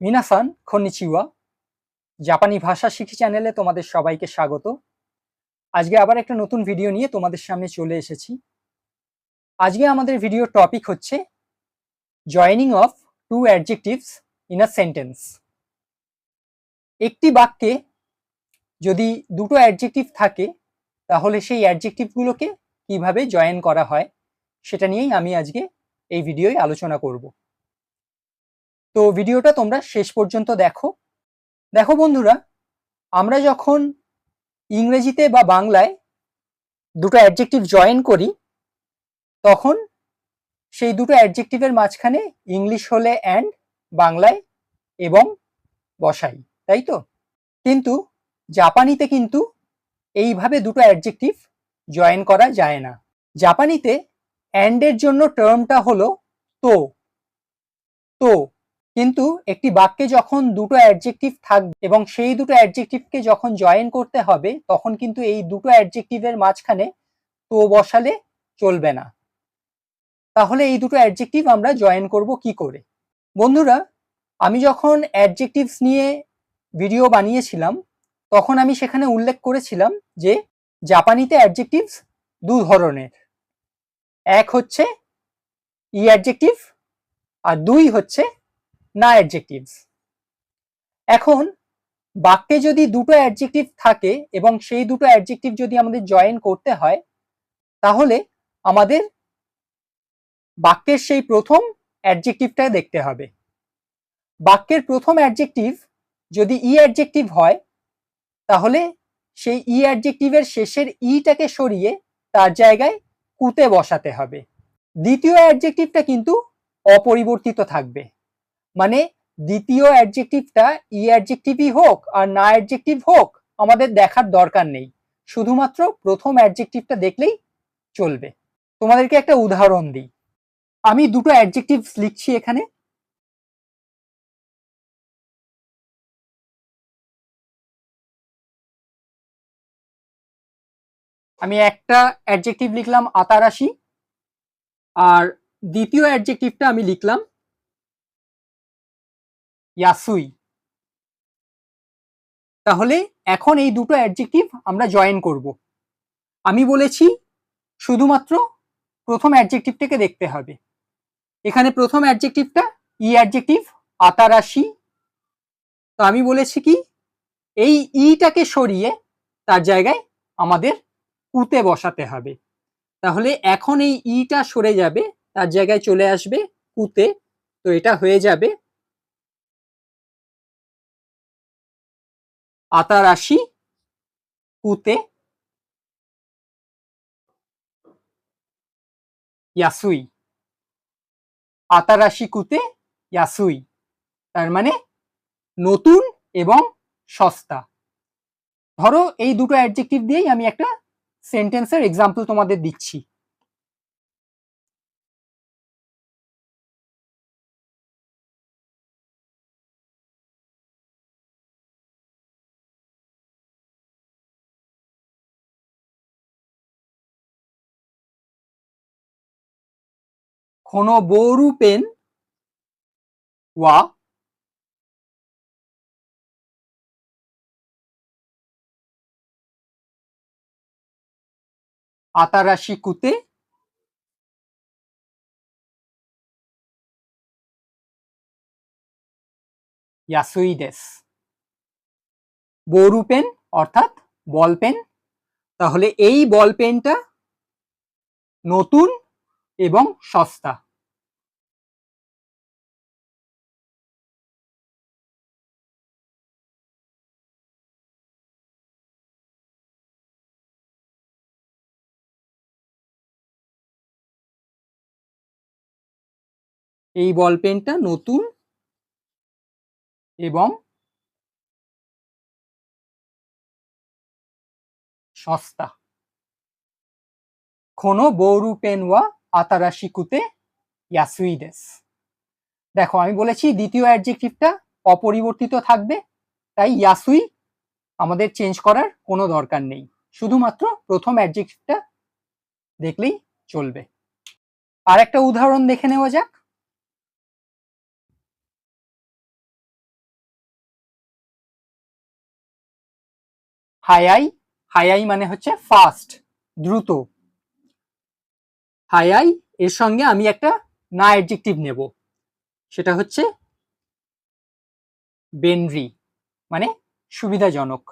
মিনাসান, খনিচিওয়া, জাপানি ভাষা শিখি চ্যানেলে তোমাদের সবাইকে স্বাগত। আজকে আবার একটা নতুন ভিডিও নিয়ে তোমাদের সামনে চলে এসেছি। আজকে আমাদের ভিডিও টপিক হচ্ছে joining of two adjectives in a sentence একটি বাক্যে যদি দুটো অ্যাডজেক্টিভ থাকে, তাহলে সেই অ্যাডজেক্টিভগুলোকে কীভাবে জয়েন করা হয়, সেটা নিয়েই আমি আজকে এই ভিডিওয় আলোচনা করব। তো ভিডিওটা তোমরা শেষ পর্যন্ত দেখো। দেখো বন্ধুরা, আমরা যখন ইংরেজিতে বা বাংলায় দুটো অ্যাডজেক্টিভ জয়েন করি, তখন সেই দুটো অ্যাডজেক্টিভের মাঝখানে ইংলিশ হলে অ্যান্ড বাংলায় এবং বসাই, তাই তো? কিন্তু জাপানিতে কিন্তু এইভাবে দুটো অ্যাডজেক্টিভ জয়েন করা যায় না। জাপানিতে অ্যান্ডের জন্য টার্মটা হলো তো। তো কিন্তু একটি বাক্যে যখন দুটো অ্যাডজেক্টিভ থাকবে এবং সেই দুটো অ্যাডজেক্টিভকে যখন জয়েন করতে হবে, তখন কিন্তু এই দুটো অ্যাডজেক্টিভের মাঝখানে তো বসালে চলবে না। তাহলে এই দুটো অ্যাডজেক্টিভ আমরা জয়েন করব কি করে? বন্ধুরা, আমি যখন অ্যাডজেক্টিভস নিয়ে ভিডিও বানিয়েছিলাম, তখন আমি সেখানে উল্লেখ করেছিলাম যে জাপানিতে অ্যাডজেক্টিভস দু ধরনের। এক হচ্ছে ই অ্যাডজেক্টিভ আর দুই হচ্ছে না অ্যাডজেক্টিভস এখন, বাক্যে যদি দুটো অ্যাডজেক্টিভ থাকে এবং সেই দুটো অ্যাডজেক্টিভ যদি আমাদের জয়েন করতে হয়, তাহলে আমাদের বাক্যের সেই প্রথম অ্যাডজেক্টিভটা দেখতে হবে। বাক্যের প্রথম অ্যাডজেক্টিভ যদি ই অ্যাডজেক্টিভ হয়, তাহলে সেই ই অ্যাডজেক্টিভের শেষের ইটাকে সরিয়ে তার জায়গায় কুতে বসাতে হবে। দ্বিতীয় অ্যাডজেক্টিভটা কিন্তু অপরিবর্তিত থাকবে। মানে দ্বিতীয় অ্যাডজেক্টিভটা ই অ্যাডজেক্টিভই হোক আর না অ্যাডজেক্টিভ হোক, আমাদের দেখার দরকার নেই। শুধুমাত্র প্রথম অ্যাডজেক্টিভটা দেখলেই চলবে। তোমাদেরকে একটা উদাহরণ দিই। আমি দুটো অ্যাডজেক্টিভ লিখছি এখানে। আমি একটা অ্যাডজেক্টিভ লিখলাম আতারাশি, আর দ্বিতীয় অ্যাডজেক্টিভটা আমি লিখলাম ইয়াসুই। তাহলে এখন এই দুটো অ্যাডজেক্টিভ আমরা জয়েন করব। আমি বলেছি, শুধুমাত্র প্রথম অ্যাডজেক্টিভটাকে দেখতে হবে। এখানে প্রথম অ্যাডজেক্টিভটা ই অ্যাডজেক্টিভ আতারাশি তো আমি বলেছি কি, এই ইটাকে সরিয়ে তার জায়গায় আমাদের কুতে বসাতে হবে। তাহলে এখন এই ইটা সরে যাবে, তার জায়গায় চলে আসবে কুতে তো এটা হয়ে যাবে আতারাশি কুতে ইয়াসুই। আতারাশি কুতে ইয়াসুই। তার মানে নতুন এবং সস্তা। ধরো এই দুটো অ্যাডজেক্টিভ দিয়েই আমি একটা সেন্টেন্সের এক্সাম্পল তোমাদের দিচ্ছি। কোনো বৌরু পেন ওয়া আতারাশি কুতে ইয়াসুই দেস। বৌরু পেন অর্থাৎ বল পেন। তাহলে এই বল পেনটা নতুন এবং সস্তা। এই বল পেনটা নতুন এবং সস্তা। কোনো বৌরু পেন আতারাশিকুতে ইয়াসুইদেস। দেখো, আমি বলেছি দ্বিতীয় অ্যাডজেক্টিভটা অপরিবর্তিত থাকবে, তাই ইয়াসুই আমাদের চেঞ্জ করার কোনো দরকার নেই। শুধুমাত্র প্রথম অ্যাডজেক্টিভটা দেখলেই চলবে। আর একটা উদাহরণ দেখে নেওয়া যাক। হায়াই হায়াই মানে হচ্ছে ফাস্ট দ্রুত। হায়াই এর সঙ্গে আমি একটা না অ্যাডজেক্টিভ নেব। সেটা হচ্ছে বেনরি মানে সুবিধাজনক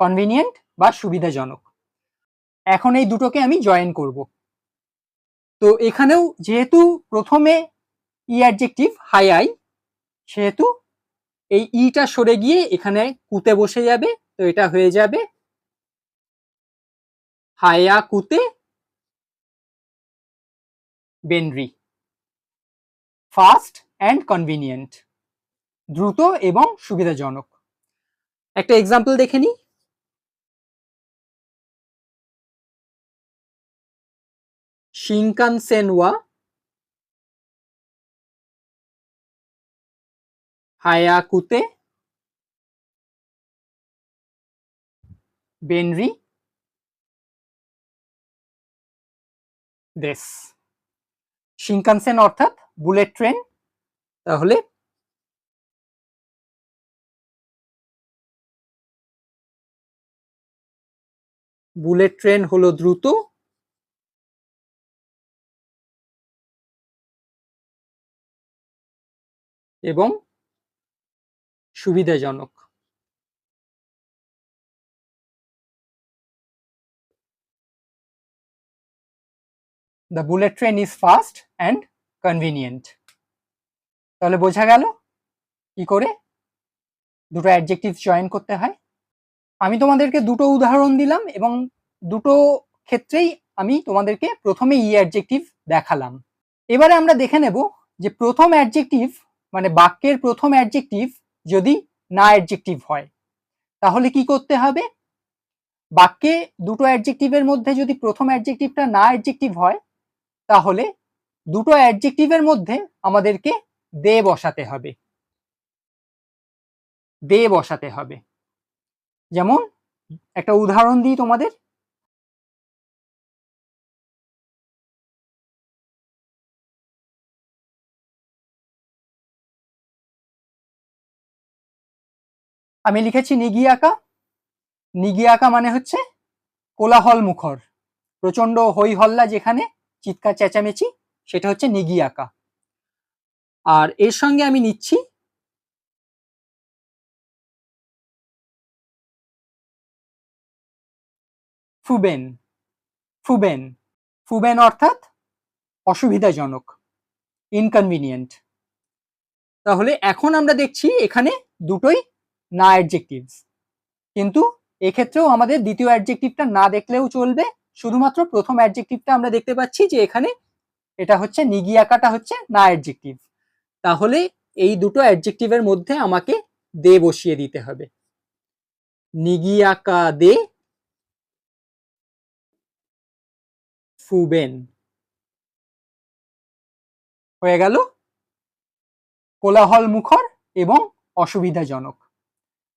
কনভিনিয়েন্ট বা সুবিধাজনক। এখন এই দুটোকে আমি জয়েন করব। তো এখানেও যেহেতু প্রথমে ই অ্যাডজেক্টিভ হাই আই সেহেতু এই ইটা সরে গিয়ে এখানে কুতে বসে যাবে, তো এটা হয়ে যাবে হায়া কুতে বেনরি ফাস্ট অ্যান্ড কনভিনিয়েন্ট দ্রুত এবং সুবিধাজনক। একটা এক্সাম্পল দেখে নিই। শিনকানসেন ওয়া হায়াকুতে বেনরি দেশ শিনকানসেন অর্থাৎ বুলেট ট্রেন। তাহলে বুলেট ট্রেন হলো দ্রুত। এবং সুবিধাজনক। The bullet train is fast and convenient তাহলে বোঝা গেল কি করে? দুটো অ্যাডজেক্টিভ জয়েন করতে হয়। আমি তোমাদেরকে দুটো উদাহরণ দিলাম এবং দুটো ক্ষেত্রেই আমি তোমাদেরকে প্রথমে ই অ্যাডজেক্টিভ দেখালাম। এবারে আমরা দেখে নেব যে প্রথম অ্যাডজেক্টিভ মানে বাক্যের প্রথম অ্যাডজেক্টিভ যদি না অ্যাডজেক্টিভ হয়, তাহলে কি করতে হবে? বাক্যে দুটো অ্যাডজেক্টিভের মধ্যে যদি প্রথম অ্যাডজেক্টিভটা না অ্যাডজেক্টিভ হয় তাহলে দুটো অ্যাডজেক্টিভের মধ্যে আমাদেরকে দে বসাতে হবে। দে বসাতে হবে। যেমন একটা উদাহরণ দিই তোমাদের। আমি লিখেছি নিগিয়াকা নিগিয়াকা মানে হচ্ছে কোলাহল মুখর প্রচণ্ড হই হল্লা যেখানে চিৎকার চেঁচামেচি, সেটা হচ্ছে নিগি আঁকা। আর এর সঙ্গে আমি নিচ্ছি ফুবেন। ফুবেন। ফুবেন অর্থাৎ অসুবিধাজনক ইনকনভিনিয়েন্ট তাহলে এখন আমরা দেখছি এখানে দুটোই না অ্যাডজেক্টিভস কিন্তু এক্ষেত্রেও আমাদের দ্বিতীয় অ্যাডজেক্টিভটা না দেখলেও চলবে শুধুমাত্র প্রথম অ্যাডজেক্টিভটা আমরা দেখতে পাচ্ছি যে এখানে এটা হচ্ছে নিগিয়াকাটা হচ্ছে না অ্যাডজেক্টিভ তাহলে এই দুটো অ্যাডজেক্টিভের মধ্যে আমাকে দে বসিয়ে দিতে হবে। নিগিয়াকা দে ফুবেন। হয়ে গেল কোলাহল মুখর এবং অসুবিধাজনক।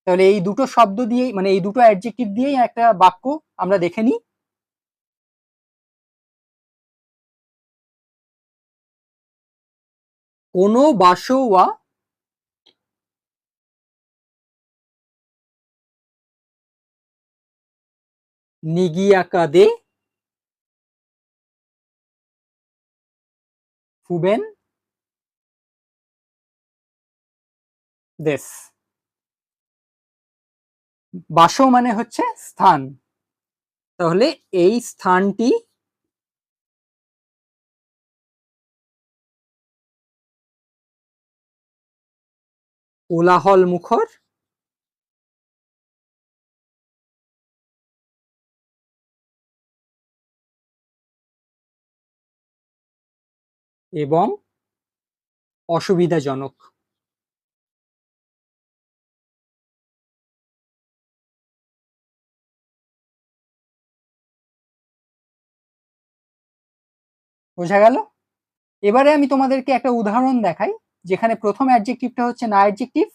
তাহলে এই দুটো শব্দ দিয়েই মানে এই দুটো অ্যাডজেক্টিভ দিয়েই একটা বাক্য আমরা দেখে নিই। কোনো বাসোয়া নিগিয়াকা দে ফুবেন দেশ। বাস মানে হচ্ছে স্থান। তাহলে এই স্থানটি কোলাহল মুখর। এবং অসুবিধাজনক। বোঝা গেল? এবারে আমি তোমাদেরকে একটা উদাহরণ দেখাই। যেখানে প্রথম অ্যাডজেক্টিভটা হচ্ছে না অ্যাডজেক্টিভ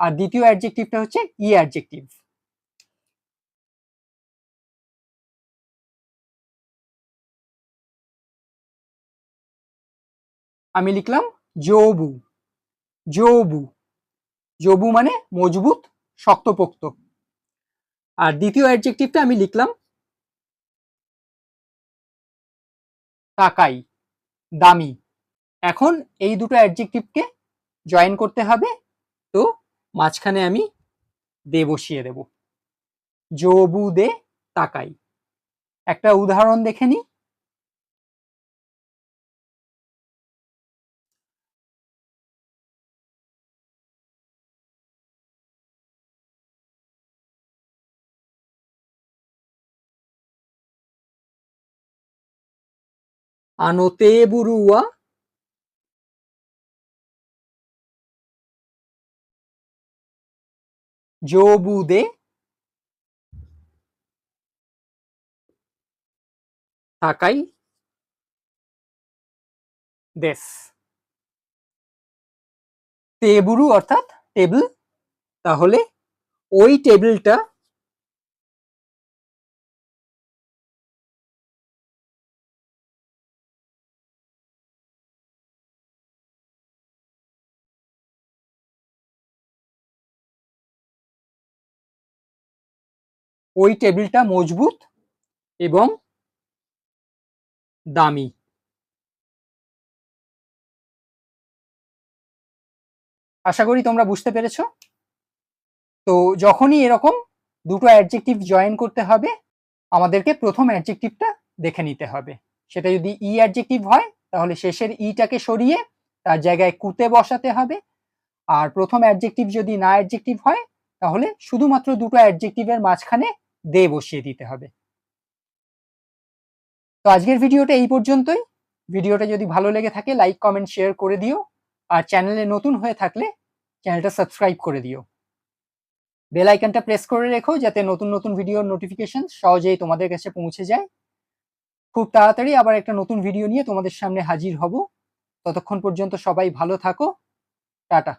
আর দ্বিতীয় অ্যাডজেক্টিভটা হচ্ছে ই অ্যাডজেক্টিভ আমি লিখলাম জবু জবু জবু মানে মজবুত, শক্তপোক্ত। আর দ্বিতীয় অ্যাডজেক্টিভটা আমি লিখলাম তাকাই দামি। এখন এই দুটো অ্যাডজেক্টিভকে জয়েন করতে হবে, তো মাঝখানে আমি দে বসিয়ে দেব। জবু দে তাকাই। একটা উদাহরণ দেখে নি। আনোতে বুরুয়া জবুদে তাকাই দেশ তেবুরু অর্থাৎ টেবিল তাহলে ওই টেবিলটা ওই টেবিলটা মজবুত এবং দামি। আশা করি তোমরা বুঝতে পেরেছ। তো যখনই এরকম দুটো অ্যাডজেক্টিভ জয়েন করতে হবে, আমাদেরকে প্রথম অ্যাডজেক্টিভটা দেখে নিতে হবে। সেটা যদি ই অ্যাডজেক্টিভ হয়, তাহলে শেষের ইটাকে সরিয়ে তার জায়গায় কুতে বসাতে হবে। আর প্রথম অ্যাডজেক্টিভ যদি না অ্যাডজেক্টিভ হয় তাহলে শুধুমাত্র দুটো অ্যাডজেক্টিভের মাঝখানে দে বসিয়ে দিতে হবে। তো আজকের ভিডিওটা এই পর্যন্তই। ভিডিওটা যদি ভালো লেগে থাকে লাইক কমেন্ট শেয়ার করে দিও। আর চ্যানেলে নতুন হয়ে থাকলে চ্যানেলটা সাবস্ক্রাইব করে দিও। বেল আইকনটা প্রেস করে রেখো যাতে নতুন নতুন ভিডিওর নোটিফিকেশন সহজেই তোমাদের কাছে পৌঁছে যায়। খুব তাড়াতাড়ি আবার একটা নতুন ভিডিও নিয়ে তোমাদের সামনে হাজির হব। ততক্ষণ পর্যন্ত সবাই ভালো থাকো। টাটা।